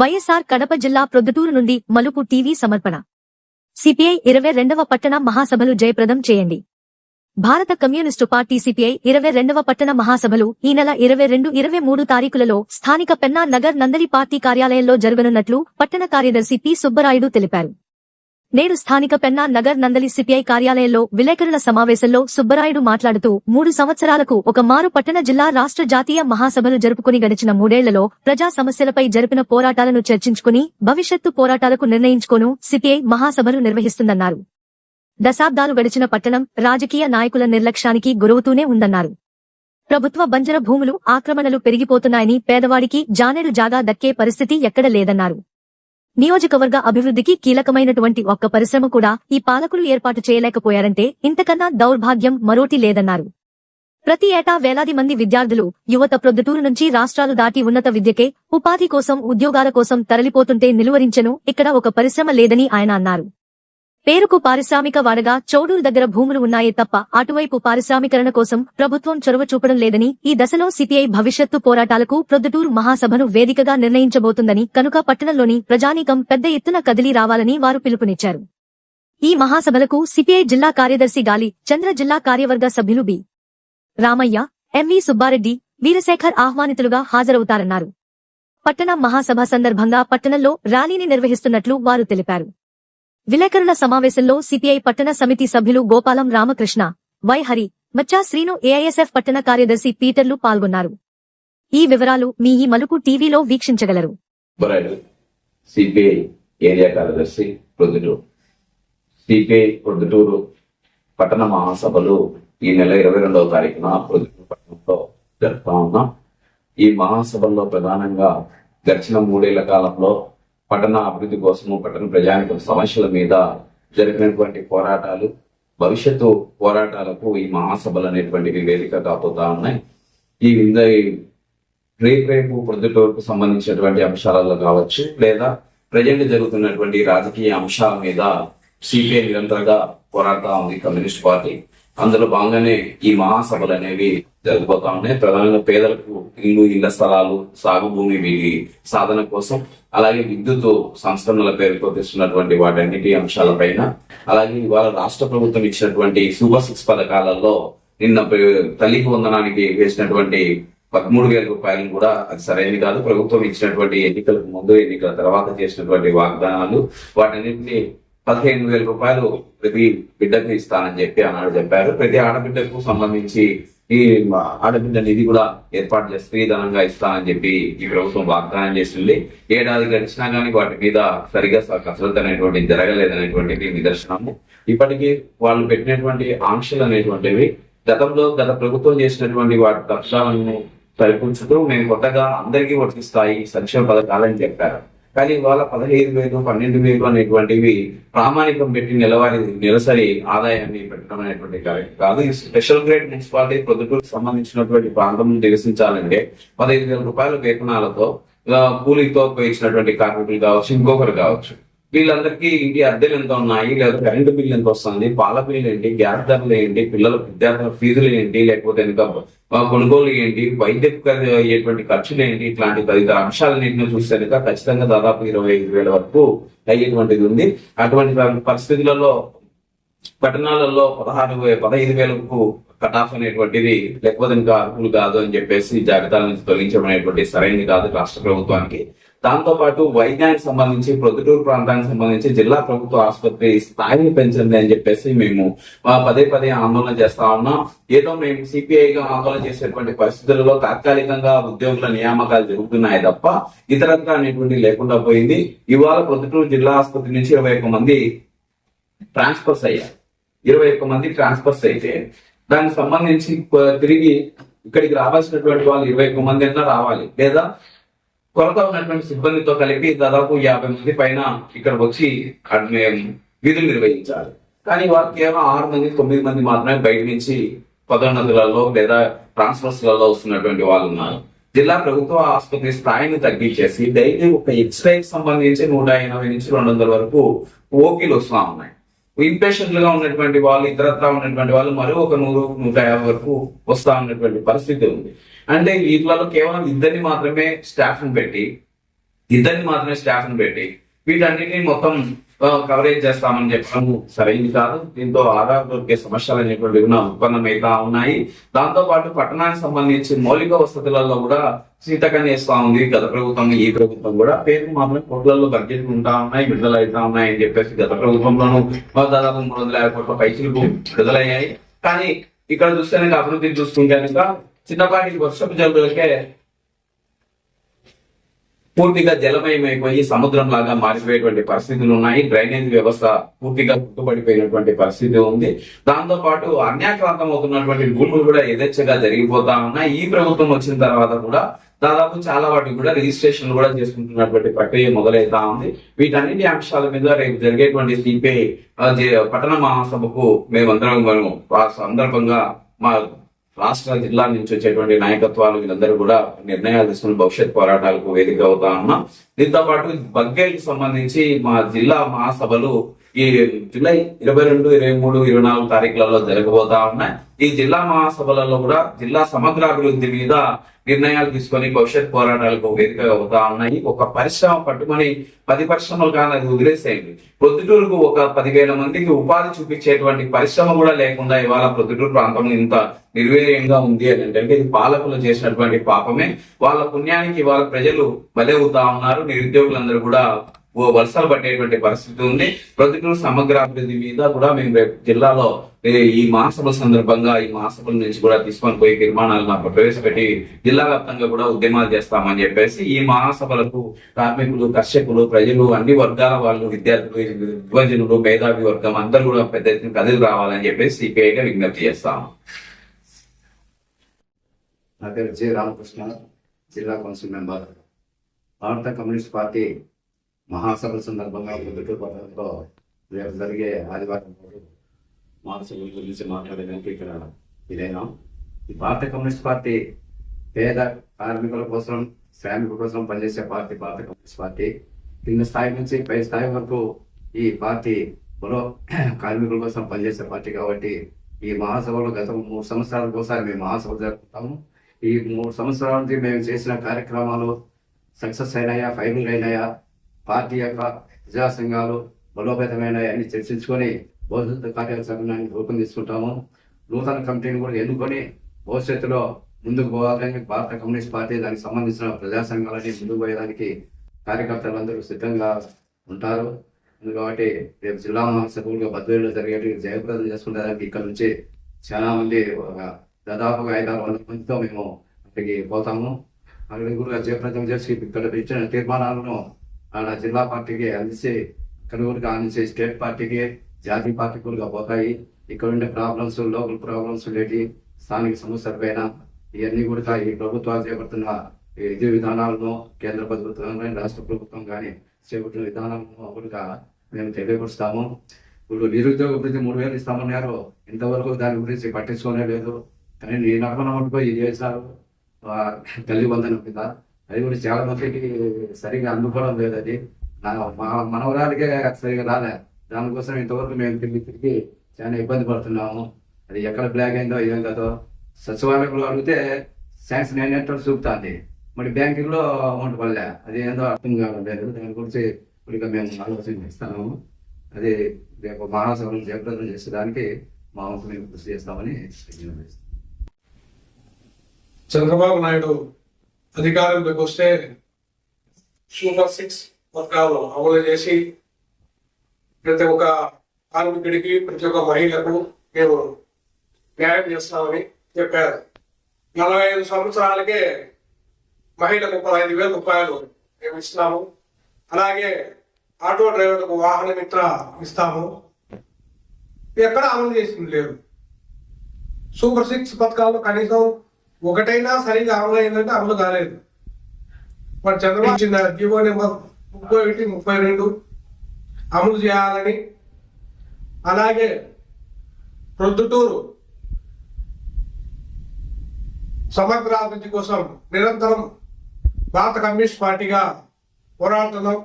వైఎస్ఆర్ కడప జిల్లా ప్రొద్దుటూరు నుండి మలుపు టీవీ సమర్పణ. సిపిఐ ఇరవై రెండవ పట్టణ మహాసభలు జయప్రదం చేయండి. భారత కమ్యూనిస్టు పార్టీ సిపిఐ ఇరవై రెండవ పట్టణ మహాసభలు ఈ నెల ఇరవై రెండు ఇరవై మూడు తారీఖులలో స్థానిక పెన్నా నగర్ నందలి పార్టీ కార్యాలయంలో జరగనున్నట్లు పట్టణ కార్యదర్శి పి సుబ్బరాయుడు తెలిపారు. నేడు స్థానిక పెన్నా నగర్ నందలి సిపిఐ కార్యాలయంలో విలేకరుల సమావేశంలో సుబ్బరాయుడు మాట్లాడుతూ మూడు సంవత్సరాలకు ఒక మారు పట్టణ జిల్లా రాష్ట్ర జాతీయ మహాసభలు జరుపుకుని గడిచిన మూడేళ్ళలో ప్రజా సమస్యలపై జరిపిన పోరాటాలను చర్చించుకుని భవిష్యత్తు పోరాటాలకు నిర్ణయించుకోను సిపిఐ మహాసభలు నిర్వహిస్తుందన్నారు. దశాబ్దాలు గడిచిన పట్టణం రాజకీయ నాయకుల నిర్లక్ష్యానికి గురవుతూనే ఉందన్నారు. ప్రభుత్వ బంజర భూములు ఆక్రమణలు పెరిగిపోతున్నాయని పేదవాడికి జానేడు జాగా దక్కే పరిస్థితి ఎక్కడ లేదన్నారు. నియోజకవర్గ అభివృద్ధికి కీలకమైనటువంటి ఒక్క పరిశ్రమ కూడా ఈ పాలకులు ఏర్పాటు చేయలేకపోయారంటే ఇంతకన్నా దౌర్భాగ్యం మరోటి లేదన్నారు. ప్రతి ఏటా వేలాది మంది విద్యార్థులు యువత ప్రొద్దుటూరు నుంచి రాష్ట్రాలు దాటి ఉన్నత విద్యకే ఉపాధి కోసం ఉద్యోగాల కోసం తరలిపోతుంటే నిలువరించెను ఇక్కడ ఒక పరిశ్రమ లేదని ఆయన అన్నారు. పేరుకు పారిశ్రామిక వాడగా చౌడూరు దగ్గర భూములు ఉన్నాయే తప్ప అటువైపు పారిశ్రామికరణ కోసం ప్రభుత్వం చొరవ చూపడం లేదని ఈ దశలో సిపిఐ భవిష్యత్తు పోరాటాలకు ప్రొద్దుటూరు మహాసభను వేదికగా నిర్ణయించబోతుందని కనుక పట్టణంలోని ప్రజానీకం పెద్ద ఎత్తున కదిలి రావాలని వారు పిలుపునిచ్చారు. ఈ మహాసభలకు సిపిఐ జిల్లా కార్యదర్శి గాలి చంద్ర జిల్లా కార్యవర్గ సభ్యులు బి. రామయ్య ఎంవి సుబ్బారెడ్డి వీరశేఖర్ ఆహ్వానితులుగా హాజరవుతారన్నారు. పట్టణ మహాసభ సందర్భంగా పట్టణంలో ర్యాలీని నిర్వహిస్తున్నట్లు వారు తెలిపారు. విలేకరుల సమావేశంలో సిపిఐ పట్టణ సమితి సభ్యులు Gopalam Ramakrishna why Hari Maccha Srinu AISF పట్టణ కార్యదర్శి పీటర్లు పాల్గొన్నారు. ఈ వివరాలు మీ ఈ మలుపు టీవీలో వీక్షించగలరు. సిపిఐ ఏరియా కార్యదర్శి ప్రొద్దుటూరు. సిపిఐ ప్రొద్దుటూరు పట్టణ మహాసభలు ఈ నెల ఇరవై రెండవ తారీఖున ప్రొద్దుటూరు పట్టణంలో జరుపుతా ఉన్నాం. ఈ మహాసభల్లో ప్రధానంగా గడిచిన మూడేళ్ళ కాలంలో పట్టణ అభివృద్ధి కోసము పట్టణ ప్రజానిక సమస్యల మీద జరిపినటువంటి పోరాటాలు భవిష్యత్తు పోరాటాలకు ఈ మహాసభలు అనేటువంటివి వేదిక కాబోతా ఉన్నాయి. ఈ విధంగా రేపు రేపు పొద్దుటూరుకు సంబంధించినటువంటి అంశాలలో కావచ్చు లేదా ప్రజెంట్ జరుగుతున్నటువంటి రాజకీయ అంశాల మీద సిపిఐ నిరంతరంగా పోరాడుతా ఉంది కమ్యూనిస్ట్ పార్టీ. అందులో భాగంగానే ఈ మహాసభలు అనేవి జరగబోతా ఉన్నాయి. ప్రధానంగా పేదలకు ఇల్లు ఇళ్ళ స్థలాలు సాగు భూమి వీటి సాధన కోసం అలాగే విద్యుత్ సంస్కరణల పేరుతో తెస్తున్నటువంటి వాటన్నిటి అంశాలపైన అలాగే ఇవాళ రాష్ట్ర ప్రభుత్వం ఇచ్చినటువంటి సూపర్ సిక్స్ పథకాలలో నిన్న తల్లికి వందనానికి వేసినటువంటి పదమూడు వేల రూపాయలను కూడా అది సరైనది కాదు. ప్రభుత్వం ఇచ్చినటువంటి ఎన్నికలకు ముందు ఎన్నికల తర్వాత చేసినటువంటి వాగ్దానాలు వాటన్నింటినీ పదిహేను వేల రూపాయలు ప్రతి బిడ్డకు ఇస్తానని చెప్పి ఆనాడు చెప్పారు. ప్రతి ఆడబిడ్డకు సంబంధించి ఈ ఆడబిడ్డ నిధి కూడా ఏర్పాటు చేసి స్త్రీధనంగా ఇస్తానని చెప్పి ఈ ప్రభుత్వం వాగ్దానం చేసింది. ఏడాది గడిచినా కానీ వాటి మీద సరిగా స- కసరత్తు అనేటువంటిది జరగలేదనేటువంటిది నిదర్శనము. ఇప్పటికీ వాళ్ళు పెట్టినటువంటి ఆంక్షలు అనేటువంటివి గతంలో గత ప్రభుత్వం చేసినటువంటి వాటి లక్ష్యాలను సరిపుంచుతూ మేము కొత్తగా అందరికీ వర్తిస్తాయి సంక్షేమ పథకాలని చెప్పారు. కానీ ఇవాళ పదహైదు వేలు పన్నెండు వేలు అనేటువంటివి ప్రామాణికం పెట్టి నెలవారీ నెలసరి ఆదాయాన్ని పెట్టడం అనేటువంటి కాదు. ఈ స్పెషల్ గ్రేడ్ మున్సిపాలిటీ ప్రొద్దుటూరుకు సంబంధించినటువంటి ప్రాంతం నివసించాలంటే పదహైదు వేల రూపాయల వేతనాలతో కూలీతో ఉపయోగించినటువంటి కార్మికులు కావచ్చు ఇంకొకరు కావచ్చు. వీళ్ళందరికీ ఇంటి అద్దెలు ఎంత ఉన్నాయి? లేదా కరెంటు బిల్లు ఎంత వస్తుంది? పాల బిల్లు ఏంటి? గ్యాస్ ధరలు ఏంటి? పిల్లల విద్యార్థుల ఫీజులు ఏంటి? లేకపోతే ఇంకా కొనుగోలు ఏంటి? వైద్య అయ్యేటువంటి ఖర్చులు ఏంటి? ఇట్లాంటి తదితర అంశాలన్నింటినీ చూస్తే కనుక ఖచ్చితంగా దాదాపు ఇరవై ఐదు వేల వరకు అయ్యేటువంటిది ఉంది. అటువంటి పరిస్థితులలో పట్టణాలలో పదహారు వే- పదహైదు వేలకు కట్ ఆఫ్ అనేటువంటిది లేకపోతే ఇంకా అర్హులు కాదు అని చెప్పేసి జాబితాల నుంచి తొలగించడం అనేటువంటి సరైనది కాదు రాష్ట్ర ప్రభుత్వానికి. దాంతో పాటు వైద్యానికి సంబంధించి ప్రొద్దుటూరు ప్రాంతానికి సంబంధించి జిల్లా ప్రభుత్వ ఆసుపత్రి స్థాయిని పెంచండి అని చెప్పేసి మేము పదే పదే ఆందోళన చేస్తా ఉన్నాం. ఏదో మేము సిపిఐ గా ఆందోళన చేసేటువంటి పరిస్థితుల్లో తాత్కాలికంగా ఉద్యోగుల నియామకాలు జరుగుతున్నాయి తప్ప ఇతరత్ర అనేటువంటి లేకుండా పోయింది. ఇవాళ ప్రొద్దుటూరు జిల్లా ఆసుపత్రి నుంచి ఇరవై ఒక్క మంది ట్రాన్స్ఫర్స్ అయ్యారు. ఇరవై ఒక్క మంది ట్రాన్స్ఫర్స్ అయితే దానికి సంబంధించి తిరిగి ఇక్కడికి రావాల్సినటువంటి వాళ్ళు ఇరవై ఒక్క మంది అయినా రావాలి. లేదా కొరత ఉన్నటువంటి సిబ్బందితో కలిపి దాదాపు యాభై మంది పైన ఇక్కడ వచ్చి విధులు నిర్వహించాలి. కానీ వారు కేవలం ఆరు మంది తొమ్మిది మంది మాత్రమే బయట నుంచి పదోన్నతులలో లేదా ట్రాన్స్ఫర్స్లలో వస్తున్నటువంటి వాళ్ళు ఉన్నారు. జిల్లా ప్రభుత్వ ఆసుపత్రి స్థాయిని తగ్గించేసి డైలీ ఒక ఎక్స్రేకి సంబంధించి నూట ఎనభై నుంచి రెండు వందల వరకు ఓపీలు వస్తూ ఉన్నాయి. ఇన్పేషెంట్లు గా ఉన్నటువంటి వాళ్ళు ఇతరత్రా ఉన్నటువంటి వాళ్ళు మరో ఒక నూరు నూట యాభై వరకు వస్తా ఉన్నటువంటి పరిస్థితి ఉంది. అంటే వీటిలో కేవలం ఇద్దరిని మాత్రమే స్టాఫ్ని పెట్టి ఇద్దరిని మాత్రమే స్టాఫ్ని పెట్టి వీటన్నిటిని మొత్తం కవరేజ్ చేస్తామని చెప్పడం సరైంది కాదు. దీంతో ఆధార్ దొరికే సమస్యలు అనేటువంటి కూడా ఉత్పన్నమవుతా ఉన్నాయి. దాంతో పాటు పట్టణానికి సంబంధించి మౌలిక వసతులలో కూడా సీతకం వేస్తా ఉంది. గత ప్రభుత్వం ఈ ప్రభుత్వం కూడా పేరు మాత్రం కోట్లలో బడ్జెట్ ఉంటా ఉన్నాయి విడుదల ఉన్నాయి అని చెప్పేసి గత ప్రభుత్వంలోనూ దాదాపు మూడు వందల యాభై కోట్ల పైసలు విడుదలయ్యాయి. కానీ ఇక్కడ చూస్తే అభివృద్ధి చూసుకుంటే కనుక చిన్నపాటి వర్షపు జల్లులకే పూర్తిగా జలమయమైపోయి సముద్రం లాగా మారిపోయేటువంటి పరిస్థితులు ఉన్నాయి. డ్రైనేజ్ వ్యవస్థ పూర్తిగా కుట్టుబడిపోయినటువంటి పరిస్థితి ఉంది. దాంతో పాటు అన్యాక్రాంతం అవుతున్నటువంటి భూములు కూడా యథేచ్ఛగా జరిగిపోతా ఉన్నాయి. ఈ ప్రభుత్వం వచ్చిన తర్వాత కూడా దాదాపు చాలా వాటికి కూడా రిజిస్ట్రేషన్ కూడా చేసుకుంటున్నటువంటి ప్రక్రియ మొదలైతా ఉంది. వీటన్నిటి అంశాల మీద రేపు జరిగేటువంటి సిపిఐ పట్టణ మహాసభకు మేమందరం మనం ఆ సందర్భంగా మా రాష్ట్ర జిల్లా నుంచి వచ్చేటువంటి నాయకత్వాలు వీళ్ళందరూ కూడా నిర్ణయాలు తీసుకుని భవిష్యత్ పోరాటాలకు వేదిక అవుతా ఉన్నాం. దీంతో పాటు బగ్గేకి సంబంధించి మా జిల్లా మహాసభలు ఈ జూలై ఇరవై రెండు ఇరవై మూడు ఇరవై నాలుగు తారీఖులలో జరగబోతా ఉన్నాయి. ఈ జిల్లా మహాసభలలో కూడా జిల్లా సమగ్రాభివృద్ధి మీద నిర్ణయాలు తీసుకొని భవిష్యత్ పోరాటాలకు వేదికగా అవుతా ఉన్నాయి. ఒక పరిశ్రమ పట్టుకొని పది పరిశ్రమలు కానీ అది వదిలేసేయండి. ప్రొద్దుటూరుకు ఒక పదివేల మందికి ఉపాధి చూపించేటువంటి పరిశ్రమ కూడా లేకుండా ఇవాళ ప్రొద్దుటూరు ప్రాంతం ఇంత నిర్వీర్యంగా ఉంది అని అంటే ఇది పాలకులు చేసినటువంటి పాపమే. వాళ్ళ పుణ్యానికి ఇవాళ ప్రజలు బలవుతా ఉన్నారు. నిరుద్యోగులందరూ కూడా ఓ వలసలు పట్టేటువంటి పరిస్థితి ఉంది. ప్రతికూల సమగ్ర అభివృద్ధి మీద కూడా మేము రేపు జిల్లాలో ఈ- ఈ మహాసభల సందర్భంగా ఈ మహాసభల నుంచి కూడా తీసుకొని పోయి తీర్మానాలను ప్రవేశపెట్టి జిల్లా వ్యాప్తంగా కూడా ఉద్యమాలు చేస్తామని చెప్పేసి ఈ మహాసభలకు కార్మికులు కర్షకులు ప్రజలు అన్ని వర్గాల వాళ్ళు విద్యార్థులు యువజనులు మేధావి వర్గం అందరూ కూడా పెద్ద ఎత్తున కదిలి రావాలని చెప్పేసి సిపిఐగా విజ్ఞప్తి చేస్తాము. నా పేరు జె రామకృష్ణ జిల్లా కౌన్సిల్ మెంబర్. భారత కమ్యూనిస్ట్ పార్టీ మహాసభల సందర్భంగా పొద్దుటూరు పట్టణంలో రేపు జరిగే ఆదివారం మహాసభల గురించి మాట్లాడడానికి ఇక్కడ ఇదేనా ఈ భారత కమ్యూనిస్ట్ పార్టీ పేద కార్మికుల కోసం శ్రామికుల కోసం పనిచేసే పార్టీ భారత కమ్యూనిస్ట్ పార్టీ కింద స్థాయి నుంచి పై స్థాయి వరకు ఈ పార్టీ మరో కార్మికుల కోసం పనిచేసే పార్టీ కాబట్టి ఈ మహాసభలో గత మూడు సంవత్సరాలకు ఒకసారి మేము మహాసభ జరుపుతాము. ఈ మూడు సంవత్సరాల నుంచి మేము చేసిన కార్యక్రమాలు సక్సెస్ అయినాయా ఫైనల్ అయినాయా? పార్టీ యొక్క ప్రజా సంఘాలు బలోపేతమైన అని చర్చించుకొని భవిష్యత్తు కార్యాచరణాన్ని రూపొందించుకుంటాము నూతన కమిటీని కూడా ఎన్నుకొని భవిష్యత్తులో ముందుకు పోవాలని భారత కమ్యూనిస్ట్ పార్టీ దానికి సంబంధించిన ప్రజా సంఘాలని ముందుకు పోయేదానికి కార్యకర్తలందరూ సిద్ధంగా ఉంటారు. కాబట్టి రేపు జిల్లా మహాసభలుగా బద్వేలో జరిగేటి జయప్రదం చేసుకుంటానికి ఇక్కడ నుంచి చాలా మంది ఒక దాదాపుగా ఐదు ఆరు వందల మందితో మేము అక్కడికి పోతాము. అక్కడ కూడా జయప్రదం చేసి ఇక్కడ ఇచ్చిన తీర్మానాలను ఆడ జిల్లా పార్టీకి అందించి కనుగోలుగా అందించే స్టేట్ పార్టీకి జాతీయ పార్టీ కూడా పోతాయి. ఇక్కడ ఉండే ప్రాబ్లమ్స్ లోకల్ ప్రాబ్లమ్స్ లేటి స్థానిక సమస్యల పైన ఇవన్నీ కూడా ఈ ప్రభుత్వాలు చేపడుతున్న ఈ విధి విధానాలను కేంద్ర ప్రభుత్వం కానీ రాష్ట్ర ప్రభుత్వం కానీ చేపట్టిన విధానాలను కూడా మేము తెలియపరుస్తాము. ఇప్పుడు నిరుద్యోగ వృద్ధి మూడు వేలు ఇస్తామన్నారు. ఇంతవరకు దాని గురించి పట్టించుకోనే లేదు. కానీ నేను అనుకున్నప్పుడు ఇది చేశారు. ఆ, తల్లి వందనం కింద అది కూడా చాలా మందికి సరిగా అందుకోవడం లేదు అది. నా మా మనవరాలికే సరిగా రాలే. దానికోసం ఇంతవరకు మేము తిరిగి తిరిగి చాలా ఇబ్బంది పడుతున్నాము. అది ఎక్కడ బ్లాక్ అయిందో ఏం కదో. సచివాలయంలో అడిగితే శాంక్షన్ అయినట్టు చూపుతుంది. మరి బ్యాంకింగ్లో అమౌంట్ పడలే. అది ఏందో అర్థం కావట్లేదు దాని గురించి ఇప్పుడు మేము ఆలోచన చేస్తాము. అది రేపు మహాసభను జయప్రదం చేసేదానికి మా వంతు మేము కృషి చేస్తామని చంద్రబాబు నాయుడు అధికారంలోకి వస్తే సూపర్ సిక్స్ పథకాలు అమలు చేసి ప్రతి ఒక్క కార్మికుడికి ప్రతి ఒక్క మహిళకు మేము న్యాయం చేస్తామని చెప్పారు. నలభై ఐదు సంవత్సరాలకే మహిళ ముప్పై ఐదు వేల రూపాయలు మేము ఇస్తున్నాము అలాగే ఆటో డ్రైవర్లకు వాహన మిత్ర ఇస్తాము. ఎక్కడ అమలు చేసింది లేదు. సూపర్ సిక్స్ పథకాలు కనీసం ఒకటైనా సరిగా అమలు అయిందంటే అమలు కాలేదు. మరి చంద్రబాబు ఇచ్చిన జీవో నెంబర్ ముప్పై ఒకటి ముప్పై రెండు అమలు చేయాలని అలాగే ప్రొద్దుటూరు సమగ్ర అభివృద్ధి కోసం నిరంతరం భారత కమ్యూనిస్ట్ పార్టీగా పోరాడుతున్నాం.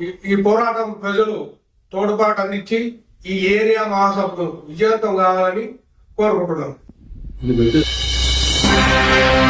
ఈ- ఈ పోరాటం ప్రజలు తోడ్పాటు అందించి ఈ ఏరియా మహాసభను విజయవంతం కావాలని కోరుకుంటున్నాం. ఇది గుర్తు